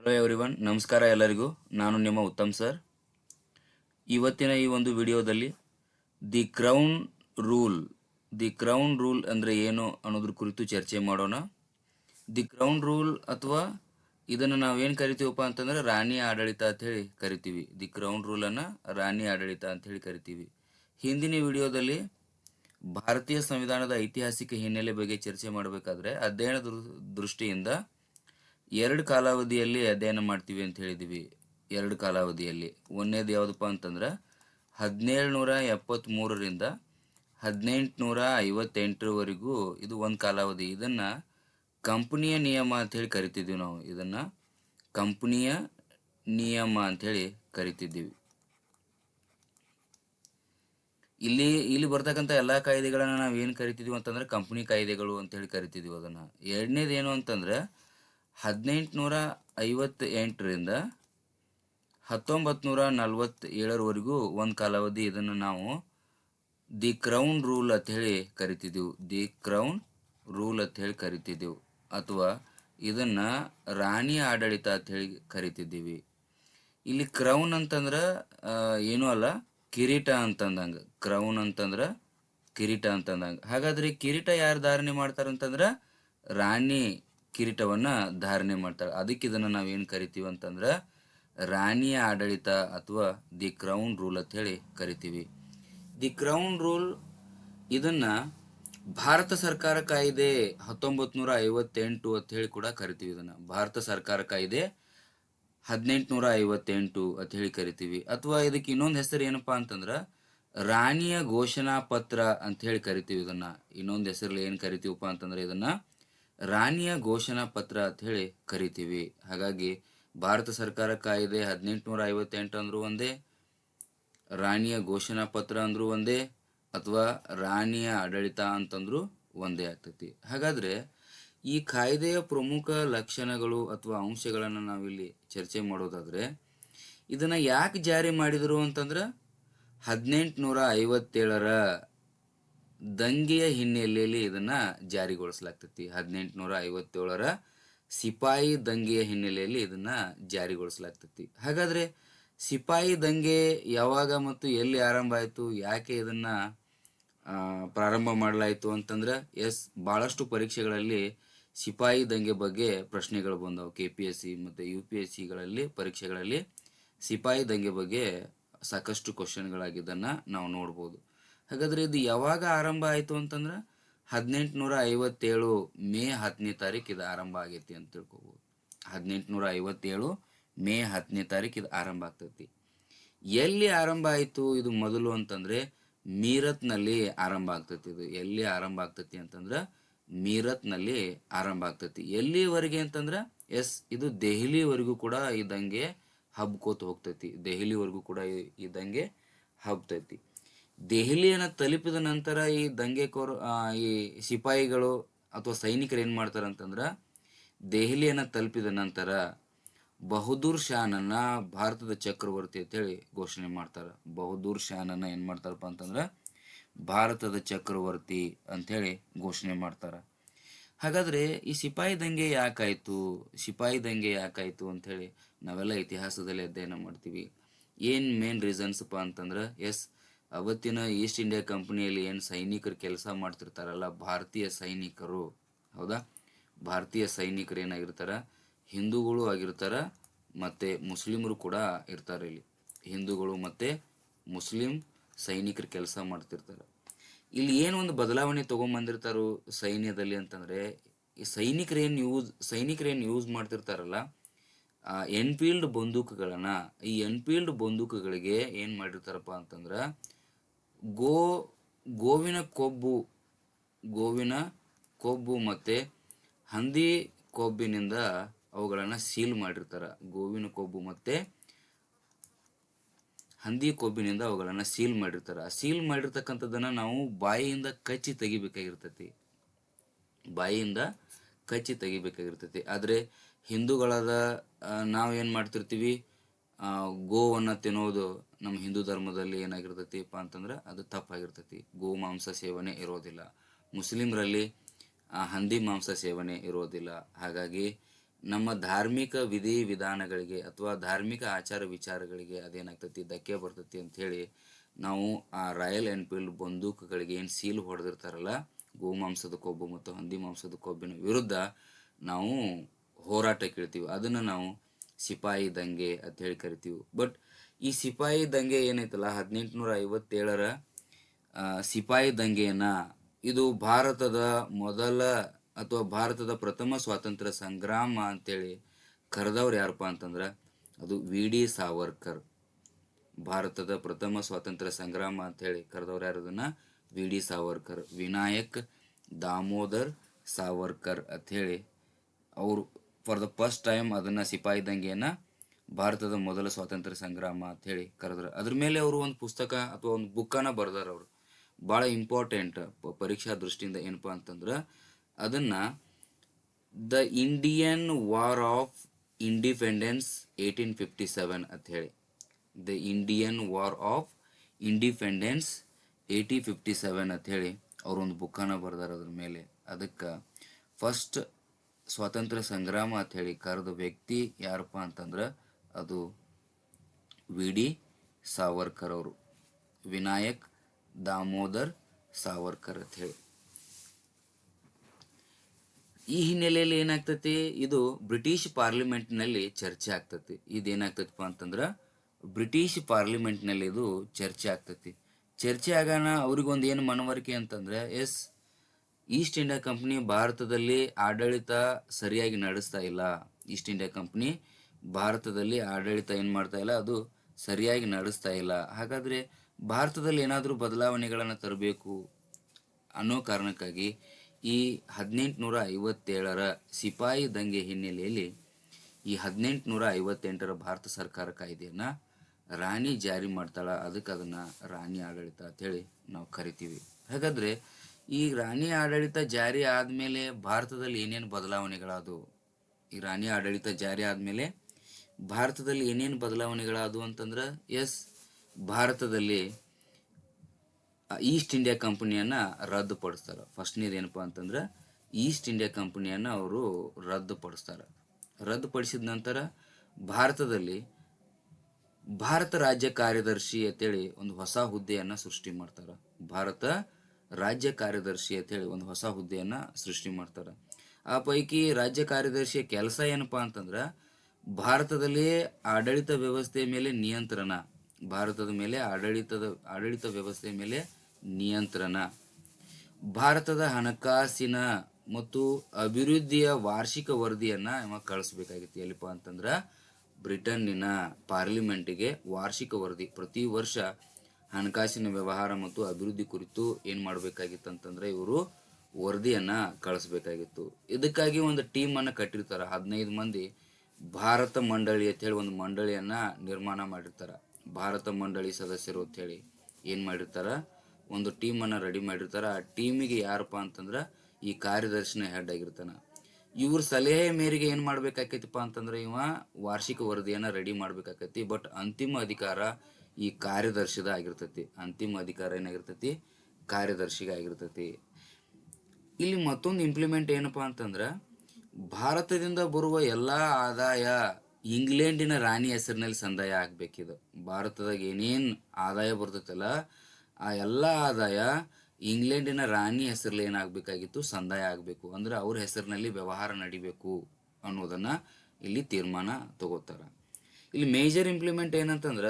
Hello everyone ನಮಸ್ಕಾರ ಎಲ್ಲರಿಗೂ. ನಾನು ನಿಮ್ಮ ಉತ್ತಮ್ ಸರ್ ಇವತ್ತಿನ ಈ ಒಂದು ವಿಡಿಯೋದಲ್ಲಿ the crown rule the crown rule ಅಂದರೆ ಏನು ಅನ್ನೋದ್ರ ಕುರಿತು ಚರ್ಚೆ ಮಾಡೋಣ. ದಿ ಕ್ರೌನ್ ರೂಲ್ ಅಥವಾ ಇದನ್ನು ನಾವೇನು ಕರಿತೀವಪ್ಪ ಅಂತಂದ್ರೆ ರಾಣಿ ಆಡಳಿತ ಅಂತ ಹೇಳಿ ಕರಿತೀವಿ. ದಿ ಕ್ರೌನ್ ರೂಲನ್ನು ರಾಣಿ ಆಡಳಿತ ಅಂತ ಹೇಳಿ ಕರಿತೀವಿ. ಹಿಂದಿನ ವಿಡಿಯೋದಲ್ಲಿ ಭಾರತೀಯ ಸಂವಿಧಾನದ ಐತಿಹಾಸಿಕ ಹಿನ್ನೆಲೆ ಬಗ್ಗೆ ಚರ್ಚೆ ಮಾಡಬೇಕಾದ್ರೆ ಅಧ್ಯಯನ ದೃಷ್ಟಿಯಿಂದ ಎರಡು ಕಾಲಾವಧಿಯಲ್ಲಿ ಅಧ್ಯಯನ ಮಾಡ್ತೀವಿ ಅಂತ ಹೇಳಿದ್ದೀವಿ ಎರಡು ಕಾಲಾವಧಿಯಲ್ಲಿ. ಒಂದನೇದು ಯಾವುದಪ್ಪ ಅಂತಂದ್ರೆ ಹದಿನೇಳು ನೂರ ಎಪ್ಪತ್ತ್ಮೂರರಿಂದ ಹದಿನೆಂಟುನೂರ ಐವತ್ತೆಂಟರವರೆಗೂ ಇದು ಒಂದು ಕಾಲಾವಧಿ. ಇದನ್ನು ಕಂಪನಿಯ ನಿಯಮ ಅಂಥೇಳಿ ಕರಿತಿದ್ದೀವಿ ನಾವು. ಇದನ್ನು ಕಂಪನಿಯ ನಿಯಮ ಅಂಥೇಳಿ ಕರಿತಿದ್ದೀವಿ. ಇಲ್ಲಿ ಇಲ್ಲಿ ಬರ್ತಕ್ಕಂಥ ಎಲ್ಲ ಕಾಯ್ದೆಗಳನ್ನು ನಾವು ಏನು ಕರಿತಿದ್ದೀವಿ ಅಂತಂದ್ರೆ, ಕಂಪನಿ ಕಾಯ್ದೆಗಳು ಅಂತೇಳಿ ಕರಿತಿದ್ವಿ ಅದನ್ನು. ಎರಡನೇದು ಏನು ಅಂತಂದ್ರೆ ಹದಿನೆಂಟುನೂರ ಐವತ್ತ ಎಂಟರಿಂದ ಹತ್ತೊಂಬತ್ತು ನೂರ ನಲ್ವತ್ತೇಳರವರೆಗೂ ಒಂದು ಕಾಲಾವಧಿ ಇದನ್ನು ನಾವು ದಿ ಕ್ರೌನ್ ರೂಲ್ ಅಂತ ಹೇಳಿ ಕರಿತಿದ್ದೆವು ದಿ ಕ್ರೌನ್ ರೂಲ್ ಅಂತ ಹೇಳಿ ಕರಿತಿದ್ದೆವು ಅಥವಾ ಇದನ್ನು ರಾಣಿ ಆಡಳಿತ ಅಂತ ಹೇಳಿ ಕರಿತಿದ್ದೀವಿ. ಇಲ್ಲಿ ಕ್ರೌನ್ ಅಂತಂದ್ರೆ ಏನೂ ಅಲ್ಲ, ಕಿರೀಟ ಅಂತಂದಂಗೆ. ಕ್ರೌನ್ ಅಂತಂದ್ರೆ ಕಿರೀಟ ಅಂತಂದಂಗೆ. ಹಾಗಾದ್ರೆ ಕಿರೀಟ ಯಾರು ಧಾರಣೆ ಮಾಡ್ತಾರಂತಂದ್ರೆ ರಾಣಿ ಕಿರೀಟವನ್ನ ಧಾರಣೆ ಮಾಡ್ತಾಳೆ ಅದಕ್ಕೆ ಇದನ್ನು ನಾವೇನು ಕರಿತೀವಿ ಅಂತಂದ್ರೆ ರಾಣಿಯ ಆಡಳಿತ ಅಥವಾ ದಿ ಕ್ರೌನ್ ರೂಲ್ ಅಂತ ಹೇಳಿ ಕರಿತೀವಿ. ದಿ ಕ್ರೌನ್ ರೂಲ್ ಇದನ್ನ ಭಾರತ ಸರ್ಕಾರ ಕಾಯ್ದೆ ಹತ್ತೊಂಬತ್ತು ನೂರ ಐವತ್ತೆಂಟು ಅಂತ ಹೇಳಿ ಕೂಡ ಕರಿತೀವಿ ಇದನ್ನ. ಭಾರತ ಸರ್ಕಾರ ಕಾಯ್ದೆ ಹದಿನೆಂಟುನೂರ ಐವತ್ತೆಂಟು ಅಂತ ಹೇಳಿ ಕರಿತೀವಿ. ಅಥವಾ ಇದಕ್ಕೆ ಇನ್ನೊಂದು ಹೆಸರು ಏನಪ್ಪಾ ಅಂತಂದ್ರ ರಾಣಿಯ ಘೋಷಣಾ ಪತ್ರ ಅಂತ ಹೇಳಿ ಕರಿತೀವಿ ಇದನ್ನ. ಇನ್ನೊಂದು ಹೆಸರಲ್ಲಿ ಏನು ಕರಿತೀವಪ್ಪ ಅಂತಂದ್ರೆ ಇದನ್ನ ರಾಣಿಯ ಘೋಷಣಾ ಪತ್ರ ಅಂತ ಹೇಳಿ ಕರಿತೀವಿ. ಹಾಗಾಗಿ ಭಾರತ ಸರ್ಕಾರ ಕಾಯ್ದೆ ಹದಿನೆಂಟುನೂರ ಐವತ್ತೆಂಟು ಅಂದ್ರೂ ಒಂದೇ ರಾಣಿಯ ಘೋಷಣಾ ಪತ್ರ ಅಂದ್ರೂ ಒಂದೇ, ಅಥವಾ ರಾಣಿಯ ಆಡಳಿತ ಅಂತಂದ್ರೂ ಒಂದೇ ಆಗ್ತೈತಿ. ಹಾಗಾದ್ರೆ ಈ ಕಾಯ್ದೆಯ ಪ್ರಮುಖ ಲಕ್ಷಣಗಳು ಅಥವಾ ಅಂಶಗಳನ್ನು ನಾವಿಲ್ಲಿ ಚರ್ಚೆ ಮಾಡೋದಾದ್ರೆ, ಇದನ್ನ ಯಾಕೆ ಜಾರಿ ಮಾಡಿದರು ಅಂತಂದ್ರೆ ಹದಿನೆಂಟುನೂರ ಐವತ್ತೇಳರ ದಂಗೆಯ ಹಿನ್ನೆಲೆಯಲ್ಲಿ ಇದನ್ನ ಜಾರಿಗೊಳಿಸಲಾಗ್ತೈತಿ. ಹದಿನೆಂಟುನೂರ ಐವತ್ತೇಳರ ಸಿಪಾಯಿ ದಂಗೆಯ ಹಿನ್ನೆಲೆಯಲ್ಲಿ ಇದನ್ನ ಜಾರಿಗೊಳಿಸಲಾಗ್ತೈತಿ. ಹಾಗಾದ್ರೆ ಸಿಪಾಯಿ ದಂಗೆ ಯಾವಾಗ ಮತ್ತು ಎಲ್ಲಿ ಆರಂಭ ಆಯಿತು, ಯಾಕೆ ಇದನ್ನ ಪ್ರಾರಂಭ ಮಾಡಲಾಯಿತು ಅಂತಂದ್ರೆ ಎಸ್ ಭಾಳಷ್ಟು ಪರೀಕ್ಷೆಗಳಲ್ಲಿ ಸಿಪಾಯಿ ದಂಗೆ ಬಗ್ಗೆ ಪ್ರಶ್ನೆಗಳು ಬಂದವು. ಕೆ ಪಿ ಎಸ್ ಸಿ ಮತ್ತು ಯು ಪಿ ಎಸ್ ಸಿಗಳಲ್ಲಿ ಪರೀಕ್ಷೆಗಳಲ್ಲಿ ಸಿಪಾಯಿ ದಂಗೆ ಬಗ್ಗೆ ಸಾಕಷ್ಟು ಕ್ವಶನ್ಗಳಾಗಿದ್ದನ್ನು ನಾವು ನೋಡ್ಬೋದು. ಹಾಗಾದ್ರೆ ಇದು ಯಾವಾಗ ಆರಂಭ ಆಯಿತು ಅಂತಂದ್ರೆ ಹದಿನೆಂಟುನೂರ ಐವತ್ತೇಳು ಮೇ ಹತ್ತನೇ ತಾರೀಕು ಇದು ಆರಂಭ ಆಗೈತಿ ಅಂತ ತಿಳ್ಕೊಬೋದು. ಹದಿನೆಂಟುನೂರ ಐವತ್ತೇಳು ಮೇ ಹತ್ತನೇ ತಾರೀಕು ಇದು ಆರಂಭ ಆಗ್ತೈತಿ. ಎಲ್ಲಿ ಆರಂಭ ಆಯಿತು ಇದು ಮೊದಲು ಅಂತಂದ್ರೆ ಮೀರತ್ನಲ್ಲಿ ಆರಂಭ ಆಗ್ತೈತಿ ಇದು. ಎಲ್ಲಿ ಆರಂಭ ಆಗ್ತೈತಿ ಅಂತಂದ್ರೆ ಮೀರತ್ನಲ್ಲಿ ಆರಂಭ ಆಗ್ತೈತಿ. ಎಲ್ಲಿವರೆಗೆ ಅಂತಂದ್ರೆ ಎಸ್, ಇದು ದೆಹಲಿವರೆಗೂ ಕೂಡ ಇದ್ದಂಗೆ ದಂಗೆ ಹಬ್ಕೋತ ಹೋಗ್ತೈತಿ. ದೆಹಲಿವರೆಗೂ ಕೂಡ ಇದ್ದಂಗೆ ಹಬ್ತೈತಿ. ದೆಹಲಿಯನ್ನು ತಲುಪಿದ ನಂತರ ಈ ದಂಗೆಕೋರು ಈ ಸಿಪಾಯಿಗಳು ಅಥವಾ ಸೈನಿಕರು ಏನು ಮಾಡ್ತಾರೆ ಅಂತಂದ್ರೆ ದೆಹಲಿಯನ್ನು ತಲುಪಿದ ನಂತರ ಬಹದ್ದೂರ್ ಶಾನನ್ನ ಭಾರತದ ಚಕ್ರವರ್ತಿ ಅಂತೇಳಿ ಘೋಷಣೆ ಮಾಡ್ತಾರೆ. ಬಹದ್ದೂರ್ ಶಾನನ್ನ ಏನು ಮಾಡ್ತಾರಪ್ಪ ಅಂತಂದ್ರೆ ಭಾರತದ ಚಕ್ರವರ್ತಿ ಅಂಥೇಳಿ ಘೋಷಣೆ ಮಾಡ್ತಾರೆ. ಹಾಗಾದ್ರೆ ಈ ಸಿಪಾಯಿ ದಂಗೆ ಯಾಕಾಯಿತು? ಸಿಪಾಯಿ ದಂಗೆ ಯಾಕಾಯಿತು ಅಂಥೇಳಿ ನಾವೆಲ್ಲ ಇತಿಹಾಸದಲ್ಲಿ ಅಧ್ಯಯನ ಮಾಡ್ತೀವಿ. ಏನು ಮೇನ್ ರೀಸನ್ಸ್ಪ್ಪ ಅಂತಂದ್ರೆ ಎಸ್ ಅವತ್ತಿನ ಈಸ್ಟ್ ಇಂಡಿಯಾ ಕಂಪನಿಯಲ್ಲಿ ಏನು ಸೈನಿಕರು ಕೆಲಸ ಮಾಡ್ತಿರ್ತಾರಲ್ಲ, ಭಾರತೀಯ ಸೈನಿಕರು, ಹೌದಾ? ಭಾರತೀಯ ಸೈನಿಕರು ಏನಾಗಿರ್ತಾರ? ಹಿಂದೂಗಳು ಆಗಿರ್ತಾರ ಮತ್ತೆ ಮುಸ್ಲಿಮರು ಕೂಡ ಇರ್ತಾರೆ ಇಲ್ಲಿ. ಹಿಂದೂಗಳು ಮತ್ತೆ ಮುಸ್ಲಿಂ ಸೈನಿಕರು ಕೆಲಸ ಮಾಡ್ತಿರ್ತಾರೆ. ಇಲ್ಲಿ ಏನು ಒಂದು ಬದಲಾವಣೆ ತಗೊಂಬಂದಿರ್ತಾರೋ ಸೈನ್ಯದಲ್ಲಿ ಅಂತಂದ್ರೆ, ಈ ಸೈನಿಕರು ಏನು ಯೂಸ್ ಸೈನಿಕರು ಏನು ಯೂಸ್ ಮಾಡ್ತಿರ್ತಾರಲ್ಲ ಎನ್ಫೀಲ್ಡ್ ಬಂದೂಕುಗಳನ್ನು, ಈ ಎನ್ಫೀಲ್ಡ್ ಬಂದೂಕುಗಳಿಗೆ ಏನು ಮಾಡಿರ್ತಾರಪ್ಪ ಅಂತಂದ್ರೆ ಗೋ, ಗೋವಿನ ಕೊಬ್ಬು ಗೋವಿನ ಕೊಬ್ಬು ಮತ್ತೆ ಹಂದಿ ಕೊಬ್ಬಿನಿಂದ ಅವುಗಳನ್ನು ಸೀಲ್ ಮಾಡಿರ್ತಾರ. ಗೋವಿನ ಕೊಬ್ಬು ಮತ್ತೆ ಹಂದಿ ಕೊಬ್ಬಿನಿಂದ ಅವುಗಳನ್ನು ಸೀಲ್ ಮಾಡಿರ್ತಾರ. ಸೀಲ್ ಮಾಡಿರ್ತಕ್ಕಂಥದ್ದನ್ನ ನಾವು ಬಾಯಿಯಿಂದ ಕಚ್ಚಿ ತೆಗಿಬೇಕಾಗಿರ್ತೈತಿ. ಬಾಯಿಯಿಂದ ಕಚ್ಚಿ ತೆಗಿಬೇಕಾಗಿರ್ತೈತಿ. ಆದರೆ ಹಿಂದೂಗಳಾದ ನಾವು ಏನು ಮಾಡ್ತಿರ್ತೀವಿ? ಗೋವನ್ನು ತಿನ್ನೋದು ನಮ್ಮ ಹಿಂದೂ ಧರ್ಮದಲ್ಲಿ ಏನಾಗಿರ್ತೈತಿಪ್ಪ ಅಂತಂದ್ರೆ ಅದು ತಪ್ಪಾಗಿರ್ತೈತಿ. ಗೋ ಮಾಂಸ ಸೇವನೆ ಇರೋದಿಲ್ಲ. ಮುಸ್ಲಿಮರಲ್ಲಿ ಹಂದಿ ಮಾಂಸ ಸೇವನೆ ಇರೋದಿಲ್ಲ. ಹಾಗಾಗಿ ನಮ್ಮ ಧಾರ್ಮಿಕ ವಿಧಿ ವಿಧಾನಗಳಿಗೆ ಅಥವಾ ಧಾರ್ಮಿಕ ಆಚಾರ ವಿಚಾರಗಳಿಗೆ ಅದೇನಾಗ್ತೈತಿ, ಧಕ್ಕೆ ಬರ್ತೈತಿ ಅಂತ ಹೇಳಿ ನಾವು ಆ ರಾಯಲ್ ಎನ್ಫೀಲ್ಡ್ ಬಂದೂಕುಗಳಿಗೆ ಏನು ಸೀಲ್ ಹೊಡೆದಿರ್ತಾರಲ್ಲ ಗೋಮಾಂಸದ ಕೊಬ್ಬು ಮತ್ತು ಹಂದಿ ಮಾಂಸದ ಕೊಬ್ಬಿನ ವಿರುದ್ಧ ನಾವು ಹೋರಾಟಕ್ಕೆ ಕೇಳ್ತೀವಿ ಅದನ್ನು ನಾವು ಸಿಪಾಯಿ ದಂಗೆ ಅಂತ ಹೇಳಿ ಕರಿತೀವಿ. ಬಟ್ ಈ ಸಿಪಾಯಿ ದಂಗೆ ಏನೈತಲ್ಲ ಹದಿನೆಂಟುನೂರ ಐವತ್ತೇಳರ ಸಿಪಾಯಿ ದಂಗೆಯನ್ನ ಇದು ಭಾರತದ ಮೊದಲ ಅಥವಾ ಭಾರತದ ಪ್ರಥಮ ಸ್ವಾತಂತ್ರ್ಯ ಸಂಗ್ರಾಮ ಅಂತೇಳಿ ಕರೆದವ್ರು ಯಾರಪ್ಪ ಅಂತಂದ್ರೆ, ಅದು ವಿ ಡಿ ಸಾವರ್ಕರ್. ಭಾರತದ ಪ್ರಥಮ ಸ್ವಾತಂತ್ರ್ಯ ಸಂಗ್ರಾಮ ಅಂತ ಹೇಳಿ ಕರೆದವ್ರು ಯಾರು ಅದನ್ನ? ವಿ ಡಿ ಸಾವರ್ಕರ್, ವಿನಾಯಕ್ ದಾಮೋದರ್ ಸಾವರ್ಕರ್ ಅಂತ ಹೇಳಿ ಅವರು ಫಾರ್ ದ ಫಸ್ಟ್ ಟೈಮ್ ಅದನ್ನ ಸಿಪಾಯಿ ದಂಗೆಯನ್ನ ಭಾರತದ ಮೊದಲ ಸ್ವಾತಂತ್ರ್ಯ ಸಂಗ್ರಾಮ ಅಂತ ಹೇಳಿ ಕರೆದ್ರು. ಅದ್ರ ಮೇಲೆ ಅವರು ಒಂದು ಪುಸ್ತಕ ಅಥವಾ ಒಂದು ಬುಕ್ಕನ್ನ ಬರ್ದಾರ ಅವರು. ಭಾಳ ಇಂಪಾರ್ಟೆಂಟ್ ಪರೀಕ್ಷಾ ದೃಷ್ಟಿಯಿಂದ ಏನಪ್ಪ ಅಂತಂದ್ರೆ ಅದನ್ನ the Indian war of independence eighteen fifty seven ಅಂತ ಹೇಳಿ. The Indian war of independence eighty fifty seven ಅಂತ ಹೇಳಿ ಒಂದು ಬುಕ್ಕನ್ನ ಬರ್ದಾರ ಅದ್ರ ಮೇಲೆ. ಅದಕ್ಕೆ ಫಸ್ಟ್ ಸ್ವಾತಂತ್ರ್ಯ ಸಂಗ್ರಾಮ ಅಂತ ಹೇಳಿ ಕರೆದ ವ್ಯಕ್ತಿ ಯಾರಪ್ಪ ಅಂತಂದ್ರೆ ಅದು ವಿ ಡಿ ಸಾವರ್ಕರ್ ಅವರು. ವಿನಾಯಕ್ ದಾಮೋದರ್ ಸಾವರ್ಕರ್ ಅಂತ ಹೇಳಿ. ಈ ಹಿನ್ನೆಲೆಯಲ್ಲಿ ಏನಾಗ್ತತಿ? ಇದು ಬ್ರಿಟಿಷ್ ಪಾರ್ಲಿಮೆಂಟ್ನಲ್ಲಿ ಚರ್ಚೆ ಆಗ್ತತಿ. ಇದೇನಾಗ್ತದಪ್ಪ ಅಂತಂದ್ರೆ ಬ್ರಿಟಿಷ್ ಪಾರ್ಲಿಮೆಂಟ್ನಲ್ಲಿ ಇದು ಚರ್ಚೆ ಆಗ್ತತಿ. ಚರ್ಚೆ ಆಗೋಣ ಅವ್ರಿಗೊಂದು ಏನು ಮನವರಿಕೆ ಅಂತಂದ್ರೆ, ಎಸ್ ಈಸ್ಟ್ ಇಂಡಿಯಾ ಕಂಪ್ನಿ ಭಾರತದಲ್ಲಿ ಆಡಳಿತ ಸರಿಯಾಗಿ ನಡೆಸ್ತಾ ಇಲ್ಲ. ಈಸ್ಟ್ ಇಂಡಿಯಾ ಕಂಪ್ನಿ ಭಾರತದಲ್ಲಿ ಆಡಳಿತ ಏನು ಮಾಡ್ತಾ ಇಲ್ಲ? ಅದು ಸರಿಯಾಗಿ ನಡೆಸ್ತಾ ಇಲ್ಲ. ಹಾಗಾದ್ರೆ ಭಾರತದಲ್ಲಿ ಏನಾದರೂ ಬದಲಾವಣೆಗಳನ್ನು ತರಬೇಕು ಅನ್ನೋ ಕಾರಣಕ್ಕಾಗಿ ಈ ಹದಿನೆಂಟುನೂರ ಐವತ್ತೇಳರ ಸಿಪಾಯಿ ದಂಗೆ ಹಿನ್ನೆಲೆಯಲ್ಲಿ ಈ ಹದಿನೆಂಟುನೂರ ಐವತ್ತೆಂಟರ ಭಾರತ ಸರ್ಕಾರ ಕಾಯ್ದೆಯನ್ನು ರಾಣಿ ಜಾರಿ ಮಾಡ್ತಾಳ. ಅದಕ್ಕೆ ಅದನ್ನು ರಾಣಿ ಆಡಳಿತ ಅಂತೇಳಿ ನಾವು ಕರಿತೀವಿ. ಹಾಗಾದ್ರೆ ಈ ರಾಣಿ ಆಡಳಿತ ಜಾರಿ ಆದಮೇಲೆ ಭಾರತದಲ್ಲಿ ಏನೇನು ಬದಲಾವಣೆಗಳಾದವು? ಈ ರಾಣಿ ಆಡಳಿತ ಜಾರಿ ಆದಮೇಲೆ ಭಾರತದಲ್ಲಿ ಏನೇನು ಬದಲಾವಣೆಗಳಾದವು ಅಂತಂದ್ರೆ, ಎಸ್, ಭಾರತದಲ್ಲಿ ಈಸ್ಟ್ ಇಂಡಿಯಾ ಕಂಪನಿಯನ್ನ ರದ್ದುಪಡಿಸ್ತಾರೆ. ಫಸ್ಟ್ನೇದು ಏನಪ್ಪ ಅಂತಂದ್ರೆ, ಈಸ್ಟ್ ಇಂಡಿಯಾ ಕಂಪನಿಯನ್ನ ಅವರು ರದ್ದುಪಡಿಸ್ತಾರೆ. ರದ್ದುಪಡಿಸಿದ ನಂತರ ಭಾರತದಲ್ಲಿ ಭಾರತ ರಾಜ್ಯ ಕಾರ್ಯದರ್ಶಿ ಅಂತೇಳಿ ಒಂದು ಹೊಸ ಹುದ್ದೆಯನ್ನು ಸೃಷ್ಟಿ ಮಾಡ್ತಾರೆ. ಭಾರತ ರಾಜ್ಯ ಕಾರ್ಯದರ್ಶಿ ಅಂತೇಳಿ ಒಂದು ಹೊಸ ಹುದ್ದೆಯನ್ನು ಸೃಷ್ಟಿ ಮಾಡ್ತಾರೆ. ಆ ಪೈಕಿ ರಾಜ್ಯ ಕಾರ್ಯದರ್ಶಿಯ ಕೆಲಸ ಏನಪ್ಪ ಅಂತಂದ್ರೆ ಭಾರತದಲ್ಲಿ ಆಡಳಿತ ವ್ಯವಸ್ಥೆ ಮೇಲೆ ನಿಯಂತ್ರಣ, ಭಾರತದ ಮೇಲೆ ಆಡಳಿತದ, ಆಡಳಿತ ವ್ಯವಸ್ಥೆ ಮೇಲೆ ನಿಯಂತ್ರಣ. ಭಾರತದ ಹಣಕಾಸಿನ ಮತ್ತು ಅಭಿವೃದ್ಧಿಯ ವಾರ್ಷಿಕ ವರದಿಯನ್ನು ಇವ ಕಳಿಸ್ಬೇಕಾಗಿತ್ತು. ಎಲ್ಲಿಪ್ಪ ಅಂತಂದ್ರೆ ಬ್ರಿಟನ್ನಿನ ಪಾರ್ಲಿಮೆಂಟಿಗೆ ವಾರ್ಷಿಕ ವರದಿ ಪ್ರತಿ ವರ್ಷ ಹಣಕಾಸಿನ ವ್ಯವಹಾರ ಮತ್ತು ಅಭಿವೃದ್ಧಿ ಕುರಿತು ಏನು ಮಾಡಬೇಕಾಗಿತ್ತು ಅಂತಂದ್ರೆ ಇವರು ವರದಿಯನ್ನು ಕಳಿಸ್ಬೇಕಾಗಿತ್ತು. ಇದಕ್ಕಾಗಿ ಒಂದು ಟೀಮನ್ನು ಕಟ್ಟಿರ್ತಾರೆ. ಹದಿನೈದು ಮಂದಿ ಭಾರತ ಮಂಡಳಿ ಅಂತ ಹೇಳಿ ಒಂದು ಮಂಡಳಿಯನ್ನು ನಿರ್ಮಾಣ ಮಾಡಿರ್ತಾರೆ. ಭಾರತ ಮಂಡಳಿ ಸದಸ್ಯರು ಅಂಥೇಳಿ ಏನು ಮಾಡಿರ್ತಾರೆ? ಒಂದು ಟೀಮನ್ನು ರೆಡಿ ಮಾಡಿರ್ತಾರೆ. ಆ ಟೀಮಿಗೆ ಯಾರಪ್ಪ ಅಂತಂದ್ರೆ ಈ ಕಾರ್ಯದರ್ಶಿನ ಹೆಡ್ ಆಗಿರ್ತಾನೆ. ಇವ್ರ ಸಲಹೆ ಮೇರೆಗೆ ಏನು ಮಾಡ್ಬೇಕಾಕೈತಿಪ್ಪ ಅಂತಂದ್ರೆ ಇವ ವಾರ್ಷಿಕ ವರದಿಯನ್ನು ರೆಡಿ ಮಾಡ್ಬೇಕಾಕೈತಿ. ಬಟ್ ಅಂತಿಮ ಅಧಿಕಾರ ಈ ಕಾರ್ಯದರ್ಶಿದ ಆಗಿರ್ತೈತಿ, ಅಂತಿಮ ಅಧಿಕಾರ ಏನಾಗಿರ್ತೈತಿ? ಕಾರ್ಯದರ್ಶಿಗೆ ಆಗಿರ್ತೈತಿ. ಇಲ್ಲಿ ಮತ್ತೊಂದು ಇಂಪ್ಲಿಮೆಂಟ್ ಏನಪ್ಪಾ ಅಂತಂದ್ರ, ಭಾರತದಿಂದ ಬರುವ ಎಲ್ಲಾ ಆದಾಯ ಇಂಗ್ಲೆಂಡಿನ ರಾಣಿ ಹೆಸರಿನಲ್ಲಿ ಸಂದಾಯ ಆಗ್ಬೇಕಿದು. ಭಾರತದಾಗ ಏನೇನು ಆದಾಯ ಬರ್ತೈತಲ್ಲ, ಆ ಎಲ್ಲಾ ಆದಾಯ ಇಂಗ್ಲೆಂಡಿನ ರಾಣಿ ಹೆಸರಲ್ಲಿ ಏನಾಗಬೇಕಾಗಿತ್ತು? ಸಂದಾಯ ಆಗಬೇಕು. ಅಂದ್ರೆ ಅವ್ರ ಹೆಸರಿನಲ್ಲಿ ವ್ಯವಹಾರ ನಡಿಬೇಕು ಅನ್ನೋದನ್ನ ಇಲ್ಲಿ ತೀರ್ಮಾನ ತಗೋತಾರ. ಇಲ್ಲಿ ಮೇಜರ್ ಇಂಪ್ಲಿಮೆಂಟ್ ಏನಂತಂದ್ರ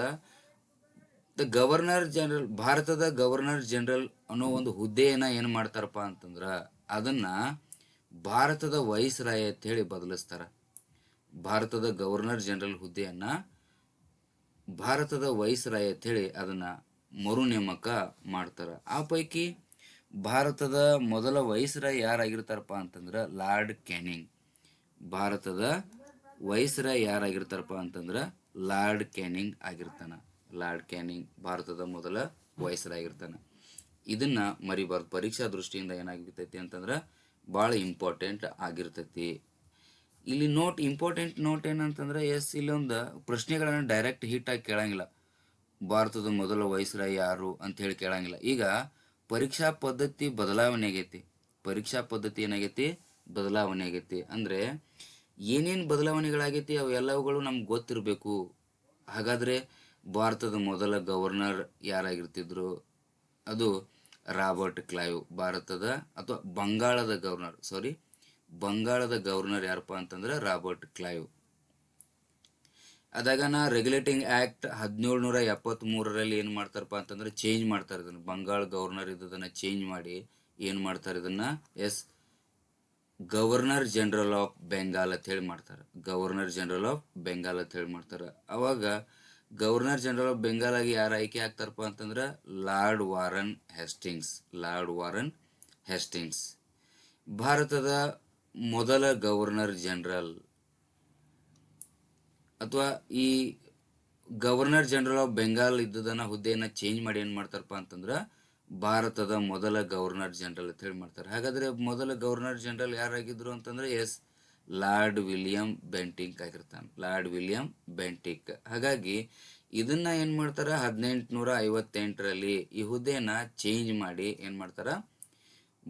ಗವರ್ನರ್ ಜನರಲ್, ಭಾರತದ ಗವರ್ನರ್ ಜನರಲ್ ಅನ್ನೋ ಒಂದು ಹುದ್ದೆಯನ್ನ ಏನು ಮಾಡ್ತಾರಪ್ಪ ಅಂತಂದ್ರ ಅದನ್ನ ಭಾರತದ ವೈಸ್ರಾಯ್ ಅಂತ ಹೇಳಿ ಬದಲಿಸ್ತಾರ. ಭಾರತದ ಗವರ್ನರ್ ಜನರಲ್ ಹುದ್ದೆಯನ್ನ ಭಾರತದ ವೈಸ್ರಾಯ್ ಅಂತ ಹೇಳಿ ಅದನ್ನ ಮರು ನೇಮಕ ಮಾಡ್ತಾರ. ಆ ಪೈಕಿ ಭಾರತದ ಮೊದಲ ವೈಸ್ರಾಯ್ ಯಾರಾಗಿರ್ತಾರಪ್ಪ ಅಂತಂದ್ರ ಲಾರ್ಡ್ ಕ್ಯಾನಿಂಗ್ ಭಾರತದ ವೈಸ್ರಾಯ್ ಯಾರಾಗಿರ್ತಾರಪ್ಪ ಅಂತಂದ್ರ ಲಾರ್ಡ್ ಕ್ಯಾನಿಂಗ್ ಆಗಿರ್ತಾನ. ಲಾರ್ಡ್ ಕ್ಯಾನಿಂಗ್ ಭಾರತದ ಮೊದಲ ವಯಸ್ಸರಾಗಿರ್ತಾನೆ. ಇದನ್ನು ಮರಿಬಾರ್ದು. ಪರೀಕ್ಷಾ ದೃಷ್ಟಿಯಿಂದ ಏನಾಗಿರ್ತೈತಿ ಅಂತಂದ್ರೆ ಭಾಳ ಇಂಪಾರ್ಟೆಂಟ್ ಆಗಿರ್ತೈತಿ. ಇಲ್ಲಿ ನೋಟ್ ಇಂಪಾರ್ಟೆಂಟ್ ನೋಟ್ ಏನಂತಂದ್ರೆ, ಎಸ್, ಇಲ್ಲೊಂದು ಪ್ರಶ್ನೆಗಳನ್ನು ಡೈರೆಕ್ಟ್ ಹಿಟ್ ಆಗಿ ಕೇಳಂಗಿಲ್ಲ. ಭಾರತದ ಮೊದಲ ವಯಸ್ಸರ ಯಾರು ಅಂತ ಹೇಳಿ ಕೇಳಂಗಿಲ್ಲ. ಈಗ ಪರೀಕ್ಷಾ ಪದ್ಧತಿ ಬದಲಾವಣೆ ಆಗೈತಿ. ಪರೀಕ್ಷಾ ಪದ್ಧತಿ ಏನಾಗೈತಿ? ಬದಲಾವಣೆ ಆಗೈತಿ. ಅಂದ್ರೆ ಏನೇನು ಬದಲಾವಣೆಗಳಾಗೈತಿ? ಅವೆಲ್ಲವುಗಳು ನಮ್ಗೆ ಗೊತ್ತಿರಬೇಕು. ಹಾಗಾದರೆ ಭಾರತದ ಮೊದಲ ಗವರ್ನರ್ ಯಾರಾಗಿರ್ತಿದ್ರು? ಅದು ರಾಬರ್ಟ್ ಕ್ಲೈವ್. ಭಾರತದ ಅಥವಾ ಬಂಗಾಳದ ಗವರ್ನರ್ ಸಾರಿ ಬಂಗಾಳದ ಗವರ್ನರ್ ಯಾರಪ್ಪ ಅಂತಂದ್ರೆ ರಾಬರ್ಟ್ ಕ್ಲೈವ್. ಅದಾಗ ನಾ ರೆಗ್ಯುಲೇಟಿಂಗ್ ಆ್ಯಕ್ಟ್ ಹದಿನೇಳು ನೂರ ಎಪ್ಪತ್ತ್ಮೂರರಲ್ಲಿ ಏನು ಮಾಡ್ತಾರಪ್ಪ ಅಂತಂದ್ರೆ ಚೇಂಜ್ ಮಾಡ್ತಾರೆ ಇದನ್ನು. ಬಂಗಾಳ ಗವರ್ನರ್ ಇದ್ದದನ್ನು ಚೇಂಜ್ ಮಾಡಿ ಏನು ಮಾಡ್ತಾರೆ ಇದನ್ನು? Yes, governor general of Bengal ಅಂತ ಹೇಳಿ ಮಾಡ್ತಾರೆ. ಗವರ್ನರ್ ಜನರಲ್ ಆಫ್ ಬೆಂಗಾಲ್ ಅಂತ ಹೇಳಿ ಮಾಡ್ತಾರೆ. ಅವಾಗ ಗವರ್ನರ್ ಜನರಲ್ ಆಫ್ ಬೆಂಗಾಲ್ ಆಗಿ ಯಾರು ಆಯ್ಕೆ ಆಗ್ತಾರಪ್ಪ ಅಂತಂದ್ರೆ Lord Warren Hastings, Lord Warren Hastings. ಭಾರತದ ಮೊದಲ ಗವರ್ನರ್ ಜನರಲ್ ಅಥವಾ ಈ ಗವರ್ನರ್ ಜನರಲ್ ಆಫ್ ಬೆಂಗಾಲ್ ಇದ್ದದನ್ನ ಹುದ್ದೆಯನ್ನ ಚೇಂಜ್ ಮಾಡಿ ಏನು ಮಾಡ್ತಾರಪ್ಪ ಅಂತಂದ್ರೆ ಭಾರತದ ಮೊದಲ ಗವರ್ನರ್ ಜನರಲ್ ಅಂತ ಹೇಳಿ ಮಾಡ್ತಾರೆ. ಹಾಗಾದ್ರೆ ಮೊದಲ ಗವರ್ನರ್ ಜನರಲ್ ಯಾರಾಗಿದ್ರು ಅಂತಂದ್ರೆ ಎಸ್ ಲಾರ್ಡ್ ವಿಲಿಯಂ ಬೆಂಟಿಕ್ ಆಗಿರ್ತಾನೆ. Lord William Bentinck. ಹಾಗಾಗಿ ಇದನ್ನ ಏನ್ ಮಾಡ್ತಾರ? ಹದಿನೆಂಟುನೂರ ಐವತ್ತೆಂಟರಲ್ಲಿ ಈ ಹುದ್ದೆನ ಚೇಂಜ್ ಮಾಡಿ ಏನ್ ಮಾಡ್ತಾರ?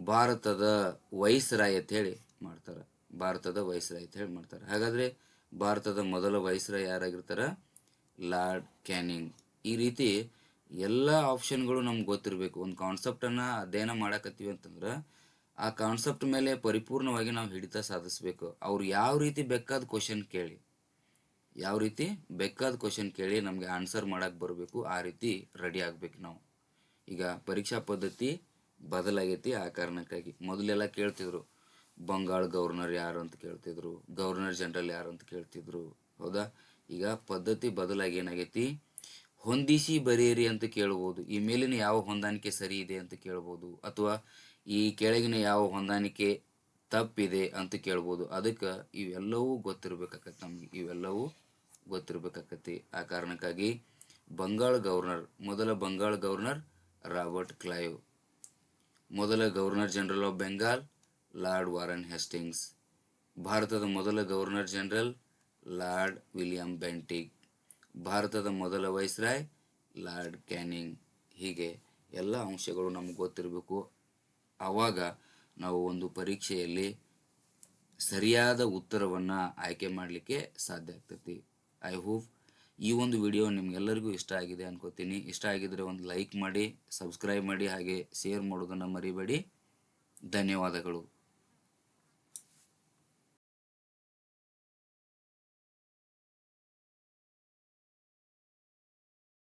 ಭಾರತದ ವೈಸ್ರಾಯ್ ಅಂತ ಹೇಳಿ ಮಾಡ್ತಾರೆ. ಭಾರತದ ವೈಸ್ರಾಯ್ ಅಂತ ಹೇಳಿ ಮಾಡ್ತಾರೆ. ಹಾಗಾದ್ರೆ ಭಾರತದ ಮೊದಲ ವೈಸ್ರಾಯ್ ಯಾರಾಗಿರ್ತಾರ? Lord canning. ಈ ರೀತಿ ಎಲ್ಲ ಆಪ್ಷನ್ಗಳು ನಮ್ಗೆ ಗೊತ್ತಿರಬೇಕು. ಒಂದು ಕಾನ್ಸೆಪ್ಟನ್ನು ಅಧ್ಯಯನ ಮಾಡಕತ್ತೀವಿ ಅಂತಂದ್ರೆ ಆ ಕಾನ್ಸೆಪ್ಟ್ ಮೇಲೆ ಪರಿಪೂರ್ಣವಾಗಿ ನಾವು ಹಿಡಿತ ಸಾಧಿಸ್ಬೇಕು. ಅವ್ರು ಯಾವ ರೀತಿ ಬೇಕಾದ ಕ್ವಶನ್ ಕೇಳಿ, ಯಾವ ರೀತಿ ಬೇಕಾದ ಕ್ವಶನ್ ಕೇಳಿ ನಮಗೆ ಆನ್ಸರ್ ಮಾಡೋಕ್ಕೆ ಬರಬೇಕು, ಆ ರೀತಿ ರೆಡಿ ಆಗ್ಬೇಕು ನಾವು. ಈಗ ಪರೀಕ್ಷಾ ಪದ್ಧತಿ ಬದಲಾಗೈತಿ ಆ ಕಾರಣಕ್ಕಾಗಿ. ಮೊದಲೆಲ್ಲ ಕೇಳ್ತಿದ್ರು, ಬಂಗಾಳ ಗವರ್ನರ್ ಯಾರು ಅಂತ ಕೇಳ್ತಿದ್ರು ಗವರ್ನರ್ ಜನರಲ್ ಯಾರು ಅಂತ ಕೇಳ್ತಿದ್ರು, ಹೌದಾ? ಈಗ ಪದ್ಧತಿ ಬದಲಾಗಿ ಏನಾಗೈತಿ? ಹೊಂದಿಸಿ ಬರೆಯಿರಿ ಅಂತ ಕೇಳ್ಬೋದು. ಈ ಮೇಲಿನ ಯಾವ ಹೊಂದಾಣಿಕೆ ಸರಿ ಇದೆ ಅಂತ ಕೇಳ್ಬೋದು. ಅಥವಾ ಈ ಕೆಳಗಿನ ಯಾವ ಹೊಂದಾಣಿಕೆ ತಪ್ಪಿದೆ ಅಂತ ಕೇಳ್ಬೋದು. ಅದಕ್ಕೆ ಇವೆಲ್ಲವೂ ಗೊತ್ತಿರ್ಬೇಕಾಕತ್ತೆ ನಮಗೆ. ಇವೆಲ್ಲವೂ ಗೊತ್ತಿರಬೇಕಾಗತ್ತೆ ಆ ಕಾರಣಕ್ಕಾಗಿ ಬಂಗಾಳ ಗವರ್ನರ್, ಮೊದಲ ಬಂಗಾಳ ಗವರ್ನರ್ ರಾಬರ್ಟ್ ಕ್ಲೈವ್, ಮೊದಲ governor general of Bengal lord Warren Hastings, ಭಾರತದ ಮೊದಲ governor general lord William Bentinck ಭಾರತದ ಮೊದಲ ವೈಸ್ರಾಯ್ ಲಾರ್ಡ್ ಕ್ಯಾನಿಂಗ್. ಹೀಗೆ ಎಲ್ಲ ಅಂಶಗಳು ನಮ್ಗೆ ಗೊತ್ತಿರಬೇಕು. ಆವಾಗ ನಾವು ಒಂದು ಪರೀಕ್ಷೆಯಲ್ಲಿ ಸರಿಯಾದ ಉತ್ತರವನ್ನು ಆಯ್ಕೆ ಮಾಡಲಿಕ್ಕೆ ಸಾಧ್ಯ ಆಗ್ತೈತಿ. ಐ ಹೋಪ್ ಈ ಒಂದು ವಿಡಿಯೋ ನಿಮಗೆಲ್ಲರಿಗೂ ಇಷ್ಟ ಆಗಿದೆ ಅನ್ಕೋತೀನಿ. ಇಷ್ಟ ಆಗಿದ್ರೆ ಒಂದು ಲೈಕ್ ಮಾಡಿ ಸಬ್ಸ್ಕ್ರೈಬ್ ಮಾಡಿ, ಹಾಗೆ ಶೇರ್ ಮಾಡೋದನ್ನು ಮರಿಬೇಡಿ. ಧನ್ಯವಾದಗಳು.